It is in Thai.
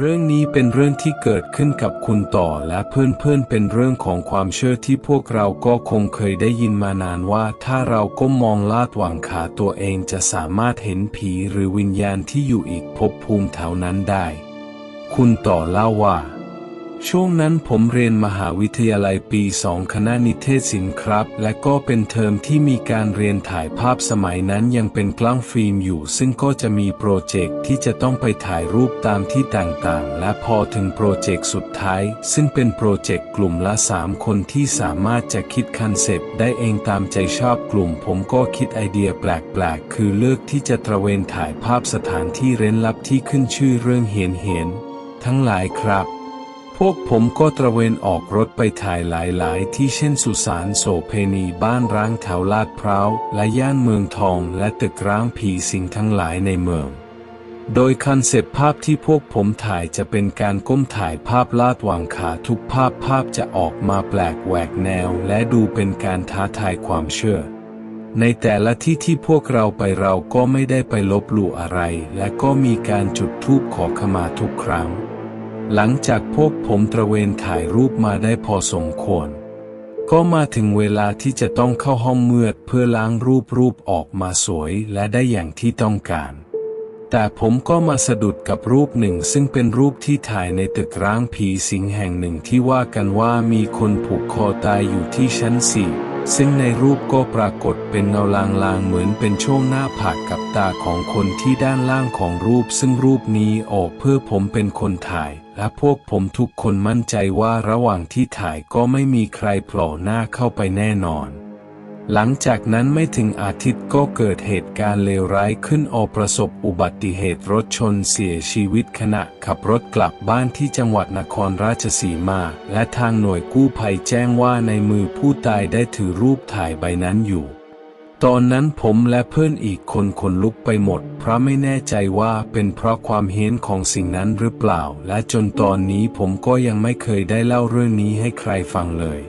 เรื่องนี้เป็นเรื่องที่เกิดขึ้นกับคุณต่อและเพื่อนๆเป็นเรื่องของความเชื่อที่พวกเราก็คงเคยได้ยินมานานว่า ถ้าเราก้มมองลาดหว่างขาตัวเองจะสามารถเห็นผีหรือวิญญาณที่อยู่อีกภพภูมิแถวนั้นได้ คุณต่อเล่าว่า ช่วงนั้นผมเรียนมหาวิทยาลัยปีสองคณะนิเทศศิลป์ครับ และก็เป็นเทอมที่มีการเรียนถ่ายภาพสมัยนั้นยังเป็นกล้องฟิล์มอยู่ ซึ่งก็จะมีโปรเจกต์ที่จะต้องไปถ่ายรูปตามที่ต่างๆ และพอถึงโปรเจกต์สุดท้าย ซึ่งเป็นโปรเจกต์กลุ่มละ 3 คนที่สามารถจะคิดคอนเซปต์ได้เองตามใจชอบกลุ่ม ผมก็คิดไอเดียแปลกๆ คือเลือกที่จะตระเวนถ่ายภาพสถานที่เร้นลับที่ขึ้นชื่อเรื่องเหียนเหียนทั้งหลายครับ พวกผมก็ตระเวนออกรถไปถ่ายหลาย ๆ ที่เช่นสุสานโสเพณีบ้านร้างแถวลาดพร้าว และย่านเมืองทองและตึกร้างผีสิงทั้งหลายในเมือง โดยคอนเซปต์ภาพที่พวกผมถ่ายจะเป็นการก้มถ่ายภาพลาดวางขาทุกภาพภาพจะออกมาแปลกแหวกแนว และดูเป็นการท้าทายความเชื่อ ในแต่ละที่ที่พวกเราไปเราก็ไม่ได้ไปลบหลู่อะไร และก็มีการจุดธูปขอขมาทุกครั้ง หลังจากพวกผมตระเวนถ่ายรูปมาได้พอสมควร ก็มาถึงเวลาที่จะต้องเข้าห้องมืดเพื่อล้างรูปรูปออกมาสวยและได้อย่างที่ต้องการ แต่ผมก็มาสะดุดกับรูปหนึ่งซึ่งเป็นรูปที่ถ่ายในตึกร้างผีสิงแห่งหนึ่งที่ว่ากันว่ามีคนผูกคอตายอยู่ที่ชั้นสี่ ซึ่งในรูปก็ปรากฏเป็นเงาลางๆเหมือนเป็นช่วงหน้าผากกับตาของคนที่ด้านล่างของรูป ซึ่งรูปนี้ออกเพื่อผมเป็นคนถ่าย และพวกผมทุกคนมั่นใจว่าระหว่างที่ถ่ายก็ไม่มีใครโผล่หน้าเข้าไปแน่นอน หลังจากนั้นไม่ถึงอาทิตย์ก็เกิดเหตุการณ์เลวร้ายขึ้นอประสบอุบัติเหตุรถชนเสียชีวิตขณะขับรถกลับบ้านที่จังหวัดนครราชสีมา และทางหน่วยกู้ภัยแจ้งว่าในมือผู้ตายได้ถือรูปถ่ายใบนั้นอยู่ ตอนนั้นผมและเพื่อนอีกคนขนลุกไปหมด เพราะไม่แน่ใจว่าเป็นเพราะความเฮี้ยนของสิ่งนั้นหรือเปล่า และจนตอนนี้ผมก็ยังไม่เคยได้เล่าเรื่องนี้ให้ใครฟังเลย